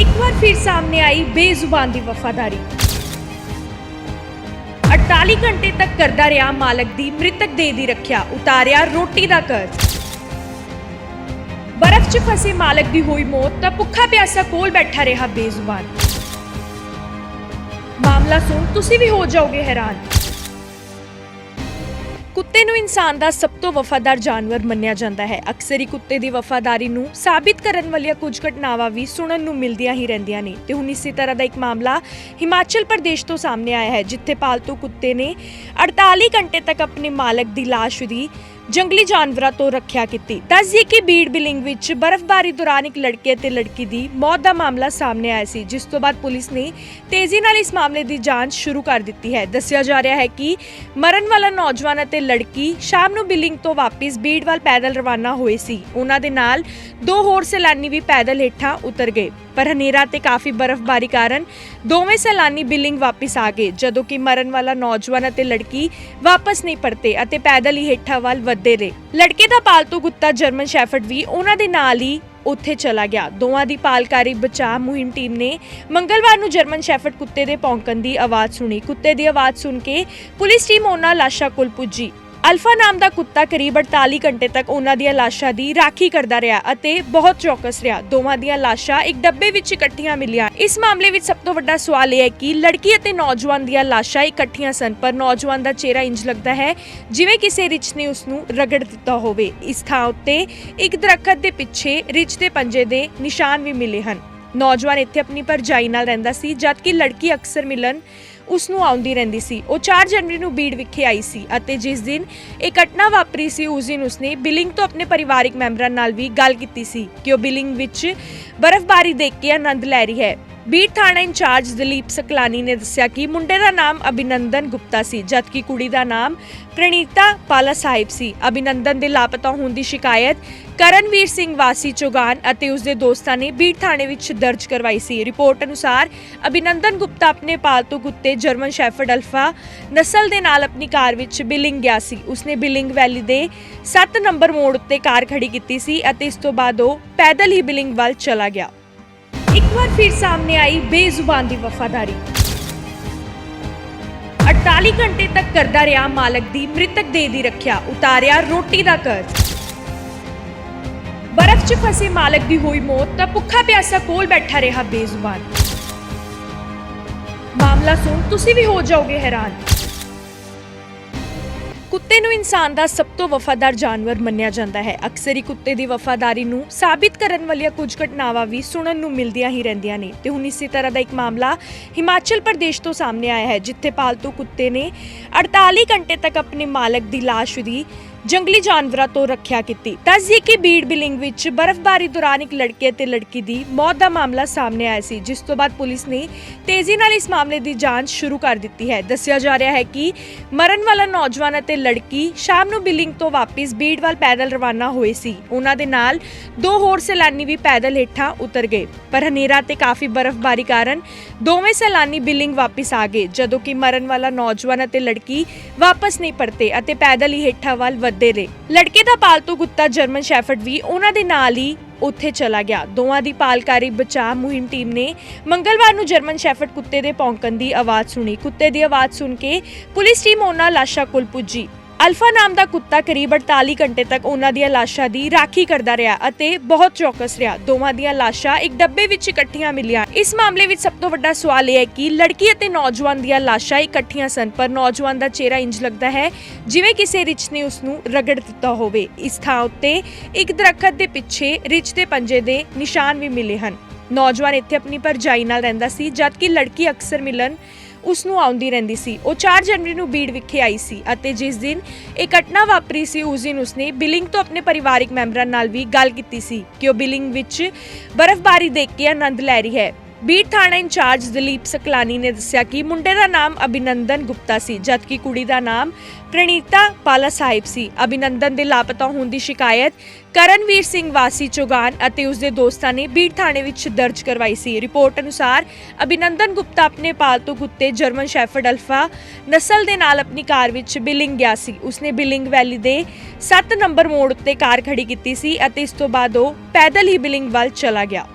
ਇੱਕ ਵਾਰ ਫਿਰ ਸਾਹਮਣੇ ਆਈ ਬੇਜ਼ੁਬਾਨ ਦੀ ਵਫਾਦਾਰੀ। 48 ਘੰਟੇ ਤੱਕ ਕਰਦਾ ਰਿਹਾ ਮਾਲਕ ਦੀ ਮ੍ਰਿਤਕ ਦੇਹ ਦੀ ਰੱਖਿਆ, ਉਤਾਰਿਆ ਰੋਟੀ ਦਾ ਕਰਜ਼। ਬਰਫ਼ 'ਚ ਫਸੇ ਮਾਲਕ ਦੀ ਹੋਈ ਮੌਤ ਤਾਂ ਭੁੱਖਾ ਪਿਆਸਾ ਕੋਲ ਬੈਠਾ ਰਿਹਾ ਬੇਜ਼ੁਬਾਨ। ਮਾਮਲਾ ਸੁਣ, ਤੁਸੀਂ ਵੀ ਹੋ ਜਾਓਗੇ ਹੈਰਾਨ। ਕੁੱਤੇ ਨੂੰ ਇਨਸਾਨ ਦਾ ਸਭ ਤੋਂ ਵਫਾਦਾਰ ਜਾਨਵਰ ਮੰਨਿਆ ਜਾਂਦਾ ਹੈ। ਅਕਸਰ ਹੀ ਕੁੱਤੇ ਦੀ ਵਫਾਦਾਰੀ ਨੂੰ ਸਾਬਿਤ ਕਰਨ ਵਾਲੀਆਂ ਕੁਝ ਘਟਨਾਵਾਂ ਵੀ ਸੁਣਨ ਨੂੰ ਮਿਲਦੀਆਂ ਹੀ ਰਹਿੰਦੀਆਂ ਨੇ। ਤੇ ਹੁਣ ਇਸੇ ਤਰ੍ਹਾਂ ਦਾ ਇੱਕ ਮਾਮਲਾ ਹਿਮਾਚਲ ਪ੍ਰਦੇਸ਼ ਤੋਂ ਸਾਹਮਣੇ ਆਇਆ ਹੈ, ਜਿੱਥੇ ਪਾਲਤੂ ਕੁੱਤੇ ਨੇ 48 ਘੰਟੇ ਤੱਕ ਆਪਣੇ ਮਾਲਕ ਦੀ ਲਾਸ਼ ਦੀ ਜੰਗਲੀ ਜਾਨਵਰਾਂ ਤੋਂ ਰੱਖਿਆ ਕੀਤੀ। ਦੱਸਦੀ ਕਿ ਬੀੜ ਬਿਲਿੰਗ ਵਿੱਚ ਬਰਫ਼ਬਾਰੀ ਦੌਰਾਨ ਇੱਕ ਲੜਕੇ ਅਤੇ ਲੜਕੀ ਦੀ ਮੌਤ ਦਾ ਮਾਮਲਾ ਸਾਹਮਣੇ ਆਇਆ ਸੀ, ਜਿਸ ਤੋਂ ਬਾਅਦ ਪੁਲਿਸ ਨੇ ਤੇਜ਼ੀ ਨਾਲ ਇਸ ਮਾਮਲੇ ਦੀ ਜਾਂਚ ਸ਼ੁਰੂ ਕਰ ਦਿੱਤੀ ਹੈ। ਦੱਸਿਆ ਜਾ ਰਿਹਾ ਹੈ ਕਿ ਮਰਨ ਵਾਲਾ ਨੌਜਵਾਨ ਅਤੇ ਲੜਕੀ ਸ਼ਾਮ ਨੂੰ ਬਿਲਿੰਗ ਤੋਂ ਵਾਪਸ ਬੀੜ ਵੱਲ ਪੈਦਲ ਰਵਾਨਾ ਹੋਏ ਸੀ। ਉਹਨਾਂ ਦੇ ਨਾਲ ਦੋ ਹੋਰ ਸੈਲਾਨੀ ਵੀ ਪੈਦਲ ਹੇਠਾਂ ਉਤਰ ਗਏ। ਪਰ ਹਨੇਰਾ ਤੇ ਕਾਫੀ ਬਰਫ਼ਬਾਰੀ ਕਾਰਨ ਦੋਵੇਂ ਸੈਲਾਨੀ ਬਿਲਿੰਗ ਵਾਪਸ ਆ ਗਏ, ਜਦੋਂ ਕਿ ਮਰਨ ਵਾਲਾ ਨੌਜਵਾਨ ਅਤੇ ਲੜਕੀ ਵਾਪਸ ਨਹੀਂ ਪਰਤੇ ਅਤੇ ਪੈਦਲ ਹੀ ਹੇਠਾਂ ਵੱਲ ਵੱਧਦੇ ਰਹੇ। ਲੜਕੇ ਦਾ ਪਾਲਤੂ ਕੁੱਤਾ ਜਰਮਨ ਸ਼ੈਫਰਡ ਵੀ ਉਹਨਾਂ ਦੇ ਨਾਲ ਹੀ ਉੱਥੇ ਚਲਾ ਗਿਆ। ਦੋਵਾਂ ਦੀ ਪਾਲਕਾਰੀ ਬਚਾਅ ਮੁਹਿੰਮ ਟੀਮ ਨੇ ਮੰਗਲਵਾਰ ਨੂੰ ਜਰਮਨ ਸ਼ੈਫਰਡ ਕੁੱਤੇ ਦੇ ਭੌਂਕਣ ਦੀ ਆਵਾਜ਼ ਸੁਣੀ। ਕੁੱਤੇ ਦੀ ਆਵਾਜ਼ ਸੁਣ ਕੇ ਪੁਲਿਸ ਟੀਮ ਉਹਨਾਂ ਲਾਸ਼ਾਂ ਕੋਲ ਪੁੱਜੀ। ਅਲਫਾ ਨਾਮ ਦਾ ਕੁੱਤਾ ਕਰੀਬ 48 ਘੰਟੇ ਤੱਕ ਉਹਨਾਂ ਦੀਆਂ ਲਾਸ਼ਾਂ ਦੀ ਰਾਖੀ ਕਰਦਾ ਰਿਹਾ ਅਤੇ ਬਹੁਤ ਚੌਕਸ ਰਿਹਾ। ਦੋਵਾਂ ਦੀਆਂ ਲਾਸ਼ਾਂ ਇੱਕ ਡੱਬੇ ਵਿੱਚ ਇਕੱਠੀਆਂ ਮਿਲੀਆਂ। ਇਸ ਮਾਮਲੇ ਵਿੱਚ ਸਭ ਤੋਂ ਵੱਡਾ ਸਵਾਲ ਇਹ ਹੈ ਕਿ ਲੜਕੀ ਅਤੇ ਨੌਜਵਾਨ ਦੀਆਂ ਲਾਸ਼ਾਂ ਇਕੱਠੀਆਂ ਸਨ, ਪਰ ਨੌਜਵਾਨ ਦਾ ਚਿਹਰਾ ਇੰਜ ਲੱਗਦਾ ਹੈ ਜਿਵੇਂ ਕਿਸੇ ਰਿਚ ਨੇ ਉਸ ਨੂੰ ਰਗੜ ਦਿੱਤਾ ਹੋਵੇ। ਇਸ ਥਾਂ ਉੱਤੇ ਇੱਕ ਦਰਖਤ ਦੇ ਪਿੱਛੇ ਰਿਚ ਦੇ ਪੰਜੇ ਦੇ ਨਿਸ਼ਾਨ ਵੀ ਮਿਲੇ ਹਨ। ਨੌਜਵਾਨ ਇੱਥੇ ਆਪਣੀ ਭਰਜਾਈ ਨਾਲ ਰਹਿੰਦਾ ਸੀ, ਜਦਕਿ ਲੜਕੀ ਅਕਸਰ ਮਿਲਣ ਉਸ ਨੂੰ ਆਉਂਦੀ ਰਹਿੰਦੀ ਸੀ। ਉਹ 4 ਜਨਵਰੀ ਨੂੰ ਬੀੜ ਵਿਖੇ ਆਈ ਸੀ ਅਤੇ ਜਿਸ ਦਿਨ ਇਹ ਘਟਨਾ ਵਾਪਰੀ ਸੀ, ਉਸ ਦਿਨ ਉਸਨੇ ਬਿਲਿੰਗ ਤੋਂ ਆਪਣੇ ਪਰਿਵਾਰਕ ਮੈਂਬਰਾਂ ਨਾਲ ਵੀ ਗੱਲ ਕੀਤੀ ਸੀ ਕਿ ਉਹ ਬਿਲਿੰਗ ਵਿੱਚ ਬਰਫ਼ਬਾਰੀ ਦੇਖ ਕੇ ਆਨੰਦ ਲੈ ਰਹੀ ਹੈ। ਬੀਟ ਥਾਣਾ ਇੰਚਾਰਜ ਦਲੀਪ ਸਕਲਾਨੀ ਨੇ ਦੱਸਿਆ ਕਿ ਮੁੰਡੇ ਦਾ ਨਾਮ ਅਭਿਨੰਦਨ ਗੁਪਤਾ ਸੀ, ਜਦਕਿ ਕੁੜੀ ਦਾ ਨਾਮ ਪ੍ਰਣੀਤਾ ਪਾਲਾ ਸਾਹਿਬ ਸੀ। ਅਭਿਨੰਦਨ ਦੇ ਲਾਪਤਾ ਹੋਣ ਦੀ ਸ਼ਿਕਾਇਤ ਕਰਨਵੀਰ ਸਿੰਘ ਵਾਸੀ ਚੋਗਾਨ ਅਤੇ ਉਸ ਦੇ ਦੋਸਤਾਂ ਨੇ ਬੀਟ ਥਾਣੇ ਵਿੱਚ ਦਰਜ ਕਰਵਾਈ ਸੀ। ਰਿਪੋਰਟ ਅਨੁਸਾਰ ਅਭਿਨੰਦਨ ਗੁਪਤਾ ਆਪਣੇ ਪਾਲਤੂ ਕੁੱਤੇ ਜਰਮਨ ਸ਼ੈਫਰਡ ਅਲਫਾ ਨਸਲ ਦੇ ਨਾਲ ਆਪਣੀ ਕਾਰ ਵਿੱਚ ਬਿਲਿੰਗ ਗਿਆ ਸੀ। ਉਸਨੇ ਬਿਲਿੰਗ ਵੈਲੀ ਦੇ 7 ਨੰਬਰ ਮੋੜ ਉੱਤੇ ਕਾਰ ਖੜੀ ਕੀਤੀ ਸੀ ਅਤੇ ਇਸ ਤੋਂ ਬਾਅਦ ਉਹ ਪੈਦਲ ਹੀ ਬਿਲਿੰਗ ਵੱਲ ਚਲਾ ਗਿਆ। ਇੱਕ ਵਾਰ ਫਿਰ ਸਾਹਮਣੇ ਆਈ ਬੇਜ਼ੁਬਾਨ ਦੀ ਵਫਾਦਾਰੀ। 48 ਘੰਟੇ ਤੱਕ ਕਰਦਾ ਰਿਹਾ ਮਾਲਕ ਦੀ ਮ੍ਰਿਤਕ ਦੇਹ ਦੀ ਰੱਖਿਆ, ਉਤਾਰਿਆ ਰੋਟੀ ਦਾ ਕਰਜ਼। ਬਰਫ਼ 'ਚ ਫਸੇ ਮਾਲਕ ਦੀ ਹੋਈ ਮੌਤ ਤਾਂ ਭੁੱਖਾ ਪਿਆਸਾ ਕੋਲ ਬੈਠਾ ਰਿਹਾ ਬੇਜ਼ੁਬਾਨ। ਮਾਮਲਾ ਸੁਣ, ਤੁਸੀਂ ਵੀ ਹੋ ਜਾਓਗੇ ਹੈਰਾਨ। ਕੁੱਤੇ ਨੂੰ ਇਨਸਾਨ ਦਾ ਸਭ ਤੋਂ ਵਫਾਦਾਰ ਜਾਨਵਰ ਮੰਨਿਆ ਜਾਂਦਾ ਹੈ। ਅਕਸਰ ਹੀ ਕੁੱਤੇ ਦੀ ਵਫਾਦਾਰੀ ਨੂੰ ਸਾਬਿਤ ਕਰਨ ਵਾਲੀਆਂ ਕੁਝ ਘਟਨਾਵਾਂ ਵੀ ਸੁਣਨ ਨੂੰ ਮਿਲਦੀਆਂ ਹੀ ਰਹਿੰਦੀਆਂ ਨੇ। ਤੇ ਹੁਣ ਇਸੇ ਤਰ੍ਹਾਂ ਦਾ ਇੱਕ ਮਾਮਲਾ ਹਿਮਾਚਲ ਪ੍ਰਦੇਸ਼ ਤੋਂ ਸਾਹਮਣੇ ਆਇਆ ਹੈ, ਜਿੱਥੇ ਪਾਲਤੂ ਕੁੱਤੇ ਨੇ 48 ਘੰਟੇ ਤੱਕ ਆਪਣੇ ਮਾਲਕ ਦੀ ਲਾਸ਼ ਦੀ ਜੰਗਲੀ ਜਾਨਵਰਾਂ ਤੋਂ ਰੱਖਿਆ ਕੀਤੀ। ਦੱਸਦੀ ਕਿ ਬੀੜ ਬਿਲਿੰਗ ਵਿੱਚ ਬਰਫ਼ਬਾਰੀ ਦੌਰਾਨ ਇੱਕ ਲੜਕੇ ਅਤੇ ਲੜਕੀ ਦੀ ਮੌਤ ਦਾ ਮਾਮਲਾ ਸਾਹਮਣੇ ਆਇਆ ਸੀ, ਜਿਸ ਤੋਂ ਬਾਅਦ ਪੁਲਿਸ ਨੇ ਤੇਜ਼ੀ ਨਾਲ ਇਸ ਮਾਮਲੇ ਦੀ ਜਾਂਚ ਸ਼ੁਰੂ ਕਰ ਦਿੱਤੀ ਹੈ। ਦੱਸਿਆ ਜਾ ਰਿਹਾ ਹੈ ਕਿ ਮਰਨ ਵਾਲਾ ਨੌਜਵਾਨ ਅਤੇ ਲੜਕੀ ਸ਼ਾਮ ਨੂੰ ਬਿਲਿੰਗ ਤੋਂ ਵਾਪਸ ਬੀੜ ਵੱਲ ਪੈਦਲ ਰਵਾਨਾ ਹੋਏ ਸੀ। ਉਹਨਾਂ ਦੇ ਨਾਲ ਦੋ ਹੋਰ ਸੈਲਾਨੀ ਵੀ ਪੈਦਲ ਹੇਠਾਂ ਉਤਰ ਗਏ। ਪਰ ਹਨੇਰਾ ਤੇ ਕਾਫੀ ਬਰਫ਼ਬਾਰੀ ਕਾਰਨ ਦੋਵੇਂ ਸੈਲਾਨੀ ਬਿਲਿੰਗ ਵਾਪਸ ਆ ਗਏ, ਜਦੋਂ ਕਿ ਮਰਨ ਵਾਲਾ ਨੌਜਵਾਨ ਅਤੇ ਲੜਕੀ ਵਾਪਸ ਨਹੀਂ ਪਰਤੇ ਅਤੇ ਪੈਦਲ ਹੀ ਹੇਠਾਂ ਵੱਲ ਵੱਧਦੇ ਰਹੇ। ਲੜਕੇ ਦਾ ਪਾਲਤੂ ਕੁੱਤਾ ਜਰਮਨ ਸ਼ੈਫਰਡ ਵੀ ਉਹਨਾਂ ਦੇ ਨਾਲ ਹੀ ਉੱਥੇ ਚਲਾ ਗਿਆ। ਦੋਵਾਂ ਦੀ ਪਾਲਕਾਰੀ ਬਚਾਅ ਮੁਹਿੰਮ ਟੀਮ ਨੇ ਮੰਗਲਵਾਰ ਨੂੰ ਜਰਮਨ ਸ਼ੈਫਰਡ ਕੁੱਤੇ ਦੇ ਭੌਂਕਣ ਦੀ ਆਵਾਜ਼ ਸੁਣੀ। ਕੁੱਤੇ ਦੀ ਆਵਾਜ਼ ਸੁਣ ਕੇ ਪੁਲਿਸ ਟੀਮ ਉਹਨਾਂ ਲਾਸ਼ਾਂ ਕੋਲ ਪੁੱਜੀ। ਅਲਫਾ ਨਾਮ ਦਾ ਕੁੱਤਾ ਕਰੀਬ 48 ਘੰਟੇ ਤੱਕ ਉਹਨਾਂ ਦੀਆਂ ਲਾਸ਼ਾਂ ਦੀ ਰਾਖੀ ਕਰਦਾ ਰਿਹਾ ਅਤੇ ਬਹੁਤ ਚੌਕਸ ਰਿਹਾ। ਦੋਵਾਂ ਦੀਆਂ ਲਾਸ਼ਾਂ ਇੱਕ ਡੱਬੇ ਵਿੱਚ ਇਕੱਠੀਆਂ ਮਿਲੀਆਂ। ਇਸ ਮਾਮਲੇ ਵਿੱਚ ਸਭ ਤੋਂ ਵੱਡਾ ਸਵਾਲ ਇਹ ਹੈ ਕਿ ਲੜਕੀ ਅਤੇ ਨੌਜਵਾਨ ਦੀਆਂ ਲਾਸ਼ਾਂ ਇਕੱਠੀਆਂ ਸਨ, ਪਰ ਨੌਜਵਾਨ ਦਾ ਚਿਹਰਾ ਇੰਜ ਲੱਗਦਾ ਹੈ ਜਿਵੇਂ ਕਿਸੇ ਰਿਚ ਨੇ ਉਸ ਨੂੰ ਰਗੜ ਦਿੱਤਾ ਹੋਵੇ। ਇਸ ਥਾਂ ਉੱਤੇ ਇੱਕ ਦਰਖਤ ਦੇ ਪਿੱਛੇ ਰਿਚ ਦੇ ਪੰਜੇ ਦੇ ਨਿਸ਼ਾਨ ਵੀ ਮਿਲੇ ਹਨ। ਨੌਜਵਾਨ ਇੱਥੇ ਆਪਣੀ ਭਰਜਾਈ ਨਾਲ ਰਹਿੰਦਾ ਸੀ, ਜਦਕਿ ਲੜਕੀ ਅਕਸਰ ਮਿਲਣ ਉਸ ਨੂੰ ਆਉਂਦੀ ਰਹਿੰਦੀ ਸੀ। ਉਹ 4 ਜਨਵਰੀ ਨੂੰ ਬੀੜ ਵਿਖੇ ਆਈ ਸੀ ਅਤੇ ਜਿਸ ਦਿਨ ਇਹ ਘਟਨਾ ਵਾਪਰੀ ਸੀ, ਉਸ ਦਿਨ ਉਸਨੇ ਬਿਲਿੰਗ ਤੋਂ ਆਪਣੇ ਪਰਿਵਾਰਿਕ ਮੈਂਬਰਾਂ ਨਾਲ ਵੀ ਗੱਲ ਕੀਤੀ ਸੀ ਕਿ ਉਹ ਬਿਲਿੰਗ ਵਿੱਚ ਬਰਫ਼ਬਾਰੀ ਦੇਖ ਕੇ ਆਨੰਦ ਲੈ ਰਹੀ ਹੈ। ਬੀਟ ਥਾਣਾ ਇੰਚਾਰਜ ਦਲੀਪ ਸਕਲਾਨੀ ਨੇ ਦੱਸਿਆ ਕਿ ਮੁੰਡੇ ਦਾ ਨਾਮ ਅਭਿਨੰਦਨ ਗੁਪਤਾ ਸੀ, ਜਦਕਿ ਕੁੜੀ ਦਾ ਨਾਮ ਪ੍ਰਣੀਤਾ ਪਾਲਾ ਸਾਹਿਬ ਸੀ। ਅਭਿਨੰਦਨ ਦੇ ਲਾਪਤਾ ਹੋਣ ਦੀ ਸ਼ਿਕਾਇਤ ਕਰਨਵੀਰ ਸਿੰਘ ਵਾਸੀ ਚੋਗਾਨ ਅਤੇ ਉਸ ਦੇ ਦੋਸਤਾਂ ਨੇ ਬੀਟ ਥਾਣੇ ਵਿੱਚ ਦਰਜ ਕਰਵਾਈ ਸੀ। ਰਿਪੋਰਟ ਅਨੁਸਾਰ ਅਭਿਨੰਦਨ ਗੁਪਤਾ ਆਪਣੇ ਪਾਲਤੂ ਕੁੱਤੇ ਜਰਮਨ ਸ਼ੈਫਰਡ ਅਲਫਾ ਨਸਲ ਦੇ ਨਾਲ ਆਪਣੀ ਕਾਰ ਵਿੱਚ ਬਿਲਿੰਗ ਗਿਆ ਸੀ। ਉਸਨੇ ਬਿਲਿੰਗ ਵੈਲੀ ਦੇ 7 ਨੰਬਰ ਮੋੜ ਉੱਤੇ ਕਾਰ ਖੜੀ ਕੀਤੀ ਸੀ ਅਤੇ ਇਸ ਤੋਂ ਬਾਅਦ ਉਹ ਪੈਦਲ ਹੀ ਬਿਲਿੰਗ ਵੱਲ ਚਲਾ ਗਿਆ।